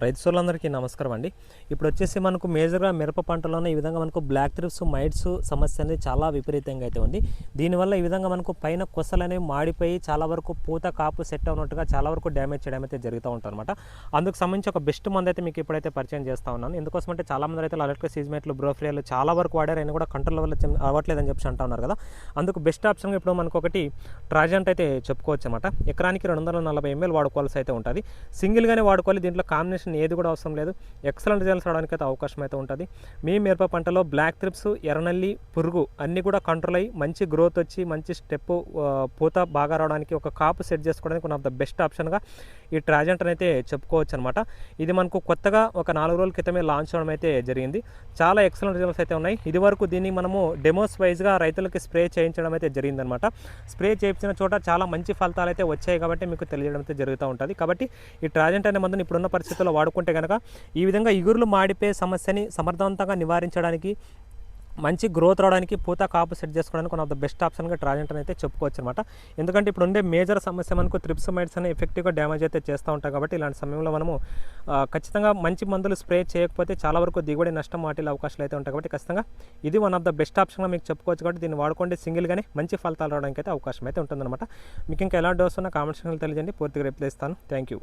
రైతు సోళ్ళందరికీ నమస్కారం అండి ఇప్పుడు వచ్చేసి మనకు మేజర్గా మిరప పంటలోనే ఈ విధంగా మనకు బ్లాక్ త్రిప్స్ మైట్స్ సమస్య అనేది చాలా విపరీతంగా అయితే ఉంది. దీనివల్ల ఈ విధంగా మనకు పైన కొసలు అనేవి మాడిపోయి చాలా వరకు పూత కాపు సెట్ అవునట్టుగా చాలా వరకు డ్యామేజ్ చేయడం అయితే జరుగుతూ ఉంటుంది అనమాట అందుకు సంబంధించి ఒక బెస్ట్ మంది అయితే మీకు ఇప్పుడైతే పరిచయం చేస్తా ఉన్నాను. ఎందుకోసం అంటే చాలామంది రైతులు అలర్ట్గా సీజ్మేట్లు బ్రోఫ్రియాలు చాలా వరకు వాడారు. అయినా కూడా కంట్రోల్ వల్ల అవ్వట్లేదని చెప్పి అంటా ఉన్నారు కదా! అందుకు బెస్ట్ ఆప్షన్గా ఇప్పుడు మనకు ఒకటి ట్రాజెంట్ అయితే చెప్పుకోవచ్చు అనమాట ఎకరానికి రెండు వందల నలభై ఎంఎల్ వాడుకోవాల్సి అయితే ఉంటుంది. సింగిల్గానే వాడుకోవాలి. దీంట్లో కాంబినేషన్ ఏది కూడా అవసరం లేదు. ఎక్సలెంట్ రిజల్ట్స్ రావడానికి అయితే అవకాశం అయితే ఉంటుంది. మీ మిరప పంటలో బ్లాక్ త్రిప్స్ ఎర్రనల్లి పురుగు అన్నీ కూడా కంట్రోల్ అయ్యి మంచి గ్రోత్ వచ్చి మంచి స్టెప్ పూత బాగా రావడానికి ఒక కాపు సెట్ చేసుకోవడానికి వన్ ఆఫ్ ద బెస్ట్ ఆప్షన్గా ఈ ట్రాజెంట్ అయితే చెప్పుకోవచ్చు అనమాట ఇది మనకు కొత్తగా ఒక నాలుగు రోజుల క్రితమే లాంచ్ అవడం అయితే జరిగింది. చాలా ఎక్సలెంట్ రిజల్ట్స్ అయితే ఉన్నాయి. ఇది వరకు దీన్ని మనము డెమోస్ వైజ్గా రైతులకి స్ప్రే చేయించడం అయితే జరిగిందనమాట స్ప్రే చేయించిన చోట చాలా మంచి ఫలితాలు అయితే వచ్చాయి కాబట్టి మీకు తెలియడం అయితే జరుగుతూ ఉంటుంది. కాబట్టి ఈ ట్రాజెంట్ అనే మందుని ఇప్పుడున్న పరిస్థితుల్లో వాడుకుంటే కనుక ఈ విధంగా ఇగురులు మాడిపోయే సమస్యని సమర్థవంతంగా నివారించడానికి మంచి గ్రోత్ రావడానికి పూత కాపు సెట్ చేసుకోవడానికి వన్ ఆఫ్ ద బెస్ట్ ఆప్షన్గా ట్రాజెంట్ అయితే చెప్పుకోవచ్చు అనమాట ఎందుకంటే ఇప్పుడు ఉండే మేజర్ సమస్య మనకు ట్రిప్స్ మైడ్స్ అని ఎఫెక్టివ్గా డ్యామేజ్ అయితే చేస్తూ ఉంటాం కాబట్టి ఇలాంటి సమయంలో మనము ఖచ్చితంగా మంచి మందులు స్ప్రే చేయకపోతే చాలా వరకు దిగుబడి నష్టం వాటిల్ల అవకాశాలు అయితే ఉంటాయి కాబట్టి ఖచ్చితంగా ఇది వన్ ఆఫ్ ద బెస్ట్ ఆప్షన్గా మీకు చెప్పుకోవచ్చు కాబట్టి దీన్ని వాడుకోండి సింగిల్గానే మంచి ఫలితాలు రావడానికి అయితే అవకాశం అయితే ఉంటుందన్నమాట. మీకు ఇంకా ఎలా డోస్ ఉన్నా కామెంట్ సెక్షన్లో తెలియజేయండి. పూర్తిగా రిప్లై ఇస్తాను. Thank you